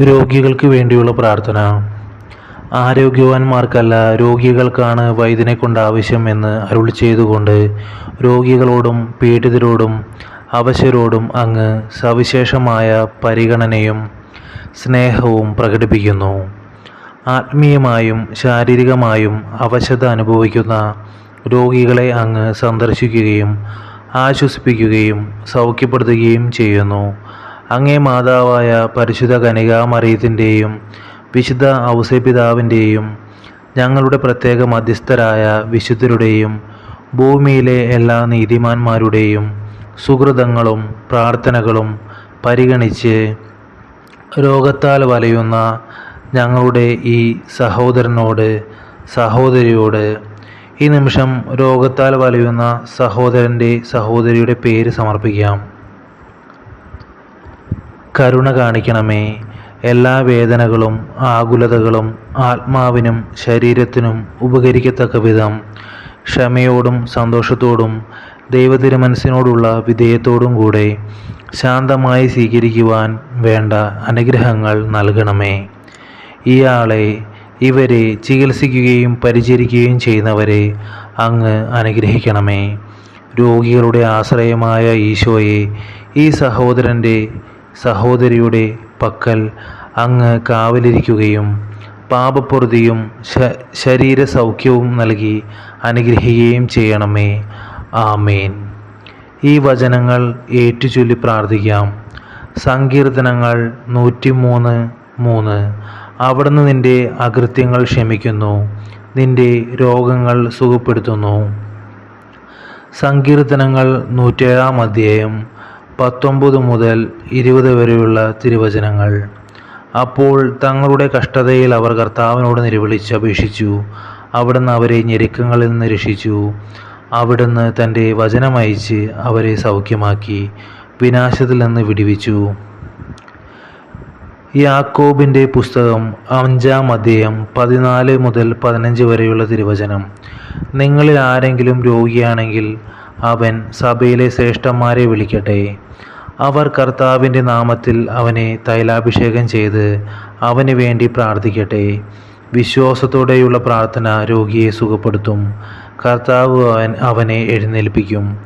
രോഗികൾക്ക് വേണ്ടിയുള്ള പ്രാർത്ഥന. ആരോഗ്യവാന്മാർക്കല്ല രോഗികൾക്കാണ് വൈദ്യനെ കൊണ്ട് ആവശ്യം എന്ന് അരുൾ ചെയ്തുകൊണ്ട് രോഗികളോടും പീഡിതരോടും അവശരോടും അങ്ങ് സവിശേഷമായ പരിഗണനയും സ്നേഹവും പ്രകടിപ്പിക്കുന്നു. ആത്മീയമായും ശാരീരികമായും അവശത അനുഭവിക്കുന്ന രോഗികളെ അങ്ങ് സന്ദർശിക്കുകയും ആശ്വസിപ്പിക്കുകയും സൗഖ്യപ്പെടുത്തുകയും ചെയ്യുന്നു. അങ്ങേ മാതാവായ പരിശുദ്ധ കനികാമറിയത്തിന്റെയും വിശുദ്ധ ഔസേപിതാവിന്റെയും ഞങ്ങളുടെ പ്രത്യേക മധ്യസ്ഥരായ വിശുദ്ധരുടെയും ഭൂമിയിലെ എല്ലാ നീതിമാന്മാരുടെയും സുഹൃതങ്ങളും പ്രാർത്ഥനകളും പരിഗണിച്ച് രോഗത്താൽ വലയുന്ന ഞങ്ങളുടെ ഈ സഹോദരനോട് സഹോദരിയോട് ഈ നിമിഷം രോഗത്താൽ വലയുന്ന സഹോദരന്റെ സഹോദരിയുടെ പേര് സമർപ്പിക്കാം. കരുണ കാണിക്കണമേ. എല്ലാ വേദനകളും ആകുലതകളും ആത്മാവിനും ശരീരത്തിനും ഉപകരിക്കത്തക്ക വിധം. ക്ഷമയോടും സന്തോഷത്തോടും ദൈവതിരുമനസ്സിനോടുള്ള വിധേയത്തോടും കൂടെ ശാന്തമായി സ്വീകരിക്കുവാൻ വേണ്ട അനുഗ്രഹങ്ങൾ നൽകണമേ. ഇയാളെ ഇവരെ ചികിത്സിക്കുകയും പരിചരിക്കുകയും ചെയ്യുന്നവരെ അങ്ങ് അനുഗ്രഹിക്കണമേ. രോഗികളുടെ ആശ്രയമായ ഈശോയെ ഈ സഹോദരന്റെ സഹോദരിയുടെ പക്കൽ അങ്ങ് കാവലിരിക്കുകയും പാപപ്രതിയും ശരീര സൗഖ്യവും നൽകി അനുഗ്രഹിക്കുകയും ചെയ്യണമേ. ആമേൻ. ഈ വചനങ്ങൾ ഏറ്റുചൊല്ലി പ്രാർത്ഥിക്കാം. സങ്കീർത്തനങ്ങൾ നൂറ്റിമൂന്ന് മൂന്ന്. അവിടുന്ന് നിന്റെ അകൃത്യങ്ങൾ ക്ഷമിക്കുന്നു. നിന്റെ രോഗങ്ങൾ സുഖപ്പെടുത്തുന്നു. സങ്കീർത്തനങ്ങൾ നൂറ്റേഴാം അധ്യായം പത്തൊമ്പത് മുതൽ ഇരുപത് വരെയുള്ള തിരുവചനങ്ങൾ. അപ്പോൾ തങ്ങളുടെ കഷ്ടതയിൽ അവർ കർത്താവിനോട് നിലവിളിച്ച് അപേക്ഷിച്ചു. അവിടുന്ന് അവരെ ഞെരുക്കങ്ങളിൽ നിന്ന് രക്ഷിച്ചു. അവിടുന്ന് തന്റെ വചനമയച്ച് അവരെ സൗഖ്യമാക്കി. വിനാശത്തിൽ നിന്ന് വിടിവിച്ചു. യാക്കോബിന്റെ പുസ്തകം അഞ്ചാം അധ്യായം പതിനാല് മുതൽ പതിനഞ്ച് വരെയുള്ള തിരുവചനം. നിങ്ങളിൽ ആരെങ്കിലും രോഗിയാണെങ്കിൽ അവൻ സഭയിലെ ശ്രേഷ്ഠന്മാരെ വിളിക്കട്ടെ. അവർ കർത്താവിന്റെ നാമത്തിൽ അവനെ തൈലാഭിഷേകം ചെയ്ത് അവന് വേണ്ടി പ്രാർത്ഥിക്കട്ടെ. വിശ്വാസത്തോടെയുള്ള പ്രാർത്ഥന രോഗിയെ സുഖപ്പെടുത്തും. കർത്താവ് അവൻ അവനെ എഴുന്നേൽപ്പിക്കും.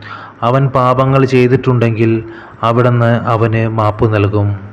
അവൻ പാപങ്ങൾ ചെയ്തിട്ടുണ്ടെങ്കിൽ അവിടുന്ന് അവന് മാപ്പ് നൽകും.